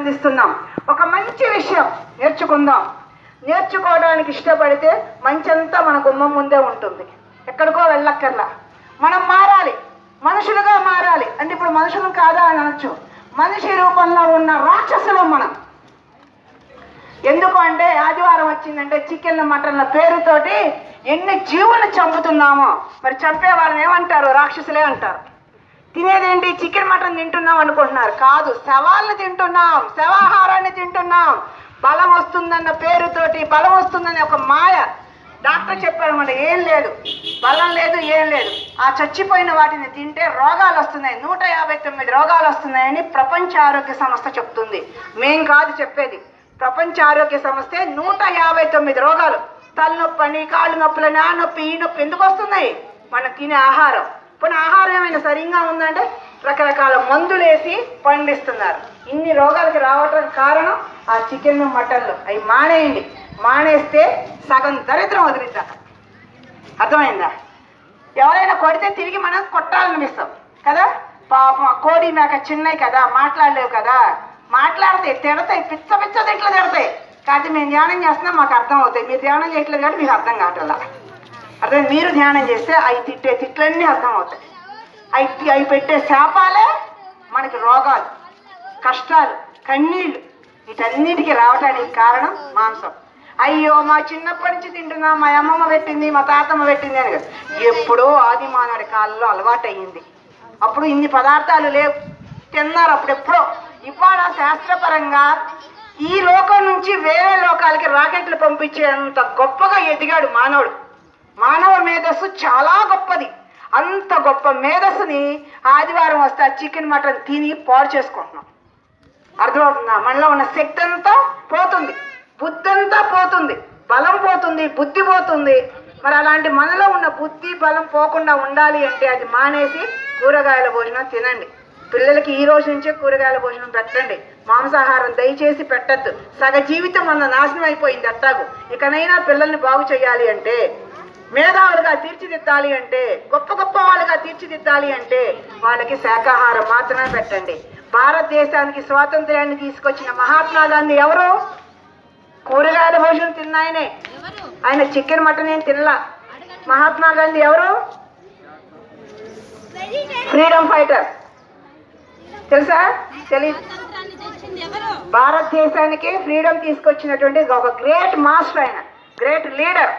అందిస్తున్నాం ఒక మంచి విషయం నేర్చుకుందాం. నేర్చుకోవడానికి ఇష్టపడితే మంచంతా మన గుమ్మం ముందే ఉంటుంది. ఎక్కడికో వెళ్ళక్కర్లా. మనం మారాలి. మనుషులుగా మారాలి. అంటే ఇప్పుడు మనుషులు కాదా అని అనొచ్చు. మనిషి రూపంలో ఉన్న రాక్షసులు మనం. ఎందుకు అంటే ఆదివారం వచ్చిందంటే చికెన్ మటన్ల పేరుతోటి ఎన్ని జీవులు చంపుతున్నామో. మరి చంపే వాళ్ళని ఏమంటారు? రాక్షసులే అంటారు. తినేదేంటి? చికెన్ మటన్ తింటున్నాం అనుకుంటున్నారు. కాదు శవాలను తింటున్నాం. శవాహారాన్ని తింటున్నాం. బలం వస్తుందన్న పేరుతోటి బలం వస్తుందనే ఒక మాయ డాక్టర్ చెప్పారు మన ఏం లేదు. బలం లేదు ఏం లేదు. ఆ చచ్చిపోయిన వాటిని తింటే రోగాలు వస్తున్నాయి. నూట యాభై తొమ్మిది రోగాలు వస్తున్నాయని ప్రపంచ ఆరోగ్య సంస్థ చెప్తుంది. మేం కాదు చెప్పేది. ప్రపంచ ఆరోగ్య సంస్థ నూట యాభై తొమ్మిది రోగాలు. తలనొప్పి అని కాళ్ళు నొప్పులని ఆ నొప్పి ఈ నొప్పి ఎందుకు వస్తున్నాయి? మనం తినే ఆహారం. పోనీ ఆహారం ఏమైనా సరిగ్గా ఉందంటే రకరకాల మందులు వేసి పండిస్తున్నారు. ఇన్ని రోగాలకి రావటం కారణం ఆ చికెన్ మటన్లు అవి మానేయండి. మానేస్తే సగం దరిద్రం వదిలిద్దాం. అర్థమైందా? ఎవరైనా కొడితే తిరిగి మనం కొట్టాలనిపిస్తాం కదా? పాపం ఆ కోడి మేక చిన్నవి కదా మాట్లాడలేవు కదా. మాట్లాడతాయి తిడతాయి పిచ్చ పిచ్చ తిట్లు తిడతాయి. కాబట్టి మేము ధ్యానం చేస్తున్నాం మాకు అర్థం అవుతాయి. మీరు ధ్యానం చేయట్లేదు కాబట్టి మీకు అర్థం కావట్లా. అర్థం మీరు ధ్యానం చేస్తే అవి తిట్టే తిట్లన్నీ అర్థమవుతాయి. అవి అవి పెట్టే శాపాలే మనకి రోగాలు కష్టాలు కన్నీళ్ళు. వీటన్నిటికీ రావడానికి కారణం మాంసం. అయ్యో మా చిన్నప్పటి నుంచి తింటున్నా మా అమ్మమ్మ పెట్టింది మా తాతమ్మ పెట్టింది అని కదా. ఎప్పుడో ఆది మానవుడి కాలంలో అలవాటు అయ్యింది అప్పుడు ఇన్ని పదార్థాలు లేవు. తిన్నారు అప్పుడు ఎప్పుడో. ఇవాళ శాస్త్రపరంగా ఈ లోకం నుంచి వేరే లోకాలకి రాకెట్లు పంపించేంత గొప్పగా ఎదిగాడు మానవుడు. మానవ మేధస్సు చాలా గొప్పది. అంత గొప్ప మేధస్సుని ఆదివారం వస్తే ఆ చికెన్ మటన్ తిని పాడు చేసుకుంటున్నాం. అర్థమవుతుందా? మనలో ఉన్న శక్తి అంతా పోతుంది. బుద్ధి అంతా పోతుంది. బలం పోతుంది బుద్ధి పోతుంది. మరి అలాంటి మనలో ఉన్న బుద్ధి బలం పోకుండా ఉండాలి అంటే అది మానేసి కూరగాయల భోజనం తినండి. పిల్లలకి ఈ రోజు నుంచే కూరగాయల భోజనం పెట్టండి. మాంసాహారం దయచేసి పెట్టద్దు. సగ జీవితం మన నాశనం అయిపోయింది అట్టాగు. ఇకనైనా పిల్లల్ని బాగు చేయాలి అంటే మేధావులుగా తీర్చిదిద్దాలి అంటే గొప్ప గొప్ప వాళ్ళుగా తీర్చిదిద్దాలి అంటే వాళ్ళకి శాకాహారం మాత్రమే పెట్టండి. భారతదేశానికి స్వాతంత్ర్యాన్ని తీసుకొచ్చిన మహాత్మా గాంధీ ఎవరు? కూరగాయల భోజనం తిన్నాయనే. ఆయన చికెన్ మటన్ ఏం తినలా? మహాత్మా గాంధీ ఎవరు? ఫ్రీడమ్ ఫైటర్ తెలుసా? తెలియదు భారతదేశానికి ఫ్రీడమ్ తీసుకొచ్చినటువంటి ఒక గ్రేట్ మాస్టర్ ఆయన. Great leader